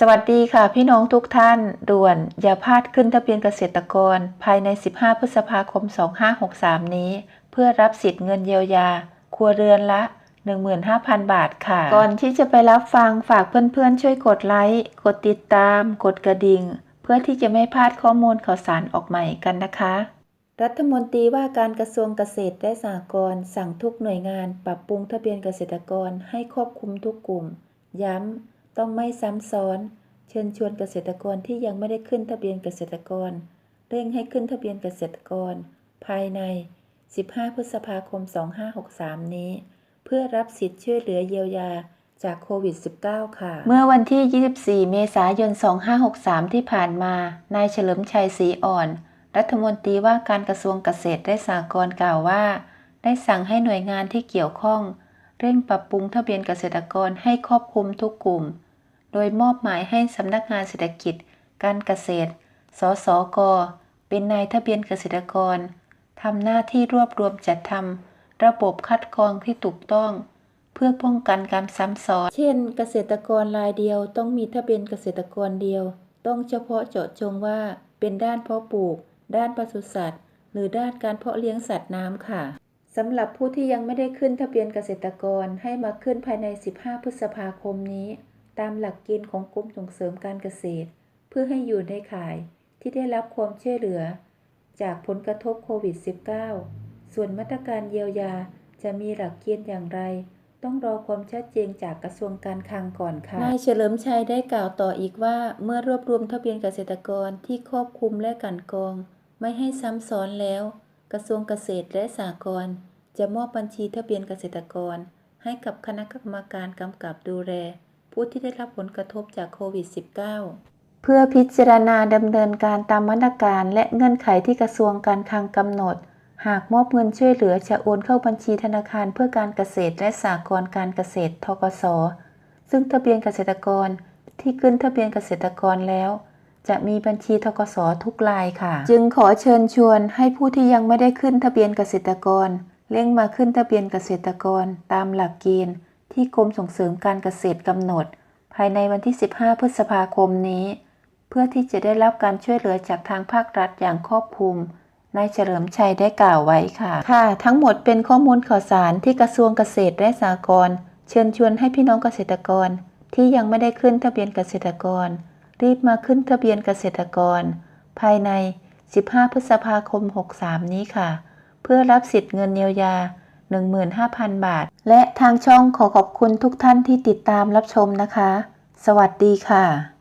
สวัสดีค่ะ พี่น้องทุกท่าน ด่วนอย่าพลาดขึ้นทะเบียนเกษตรกร ภายใน 15 พฤษภาคม 2563 นี้ เพื่อรับสิทธิ์เงินเยียวยา ครัวเรือนละ 15,000 บาทค่ะ ก่อนที่จะไปรับฟังฝากเพื่อนๆ ช่วยกดไลค์ กดติดตาม กดกระดิ่ง เพื่อที่จะไม่พลาดข้อมูลข่าวสารออกใหม่กันนะคะ รัฐมนตรีว่าการกระทรวงเกษตรและสหกรณ์สั่งทุกหน่วยงาน ปรับปรุงทะเบียนเกษตรกรให้ครอบคลุมทุกกลุ่ม ย้ำ ต้องไม่ซ้ำซ้อน เชิญชวนเกษตรกรที่ยังไม่ได้ขึ้นทะเบียนเกษตรกร เร่งให้ขึ้นทะเบียนเกษตรกร ภายใน 15 พฤษภาคม 2563 นี้ เพื่อรับสิทธิ์ช่วยเหลือเยียวยาจากโควิด -19 ค่ะ เมื่อวันที่ 24 เมษายน 2563 ที่ผ่านมา นายเฉลิมชัยศรีอ่อน รัฐมนตรีว่าการกระทรวงเกษตรและสหกรณ์กล่าวว่า ได้สั่งให้หน่วยงานที่เกี่ยวข้อง เร่งปรับปรุงทะเบียนเกษตรกรให้ครอบคลุมทุกกลุ่ม โดยมอบหมายให้สำนักงานเศรษฐกิจ การเกษตร สสก เป็นนายทะเบียนเกษตรกร ทำหน้าที่รวบรวมจัดทำระบบคัดกรองที่ถูกต้อง เพื่อป้องกันการซ้ำซ้อน เช่น เกษตรกรรายเดียวต้องมีทะเบียนเกษตรกรเดียว ต้องเฉพาะเจาะจงว่า เป็นด้านเพาะปลูก ด้านปศุสัตว์ หรือด้านการเพาะเลี้ยงสัตว์น้ำค่ะสำหรับผู้ที่ยังไม่ได้ขึ้นทะเบียนเกษตรกรให้มาขึ้นภายใน 15 พฤษภาคมนี้ ตามหลักเกณฑ์ของกรมส่งเสริมการเกษตร เพื่อให้อยู่ในข่ายที่ได้รับความช่วยเหลือ จากผลกระทบโควิด -19 ส่วนมาตรการเยียวยาจะมีหลักเกณฑ์อย่างไร ต้องรอความชัดเจนจากกระทรวงการคลังก่อนค่ะ นายเฉลิมชัยได้กล่าวต่ออีกว่า เมื่อรวบรวมทะเบียนเกษตรกรที่ครอบคลุมและกันกอง ไม่ให้ซ้ำซ้อนแล้ว กระทรวงเกษตรและสหกรณ์จะมอบบัญชีทะเบียนเกษตรกร ให้กับคณะกรรมการกำกับดูแล ผู้ที่ได้รับผลกระทบจากโควิด -19 เพื่อพิจารณาดำเนินการตามมาตรการและเงื่อนไขที่กระทรวงการคลังกำหนด หากมอบเงินช่วยเหลือจะโอนเข้าบัญชีธนาคารเพื่อการเกษตรและสหกรณ์การเกษตรทกสซึ่งทะเบียนเกษตรกรที่ขึ้นทะเบียนเกษตรกรแล้ว จะมีบัญชีทกสทุกรายค่ะ จึงขอเชิญชวนให้ผู้ที่ยังไม่ได้ขึ้นทะเบียนเกษตรกรเร่งมาขึ้นทะเบียนเกษตรกรตามหลักเกณฑ์ ที่กรมส่งเสริมการเกษตรกำหนด ภายในวันที่ 15 พฤษภาคมนี้ เพื่อที่จะได้รับการช่วยเหลือจากทางภาครัฐอย่างครอบคลุมนายเฉลิมชัยได้กล่าวไว้ค่ะ ค่ะ ทั้งหมดเป็นข้อมูลข่าวสารที่กระทรวงเกษตรและสหกรณ์เชิญชวนให้พี่น้องเกษตรกร ที่ยังไม่ได้ขึ้นทะเบียนเกษตรกร รีบมาขึ้นทะเบียนเกษตรกร ภายใน 15 พฤษภาคม 63 นี้ค่ะ เพื่อรับสิทธิ์เงินเยียวยา 15,000 บาท และทางช่องขอขอบคุณทุกท่านที่ติดตามรับชมนะคะ สวัสดีค่ะ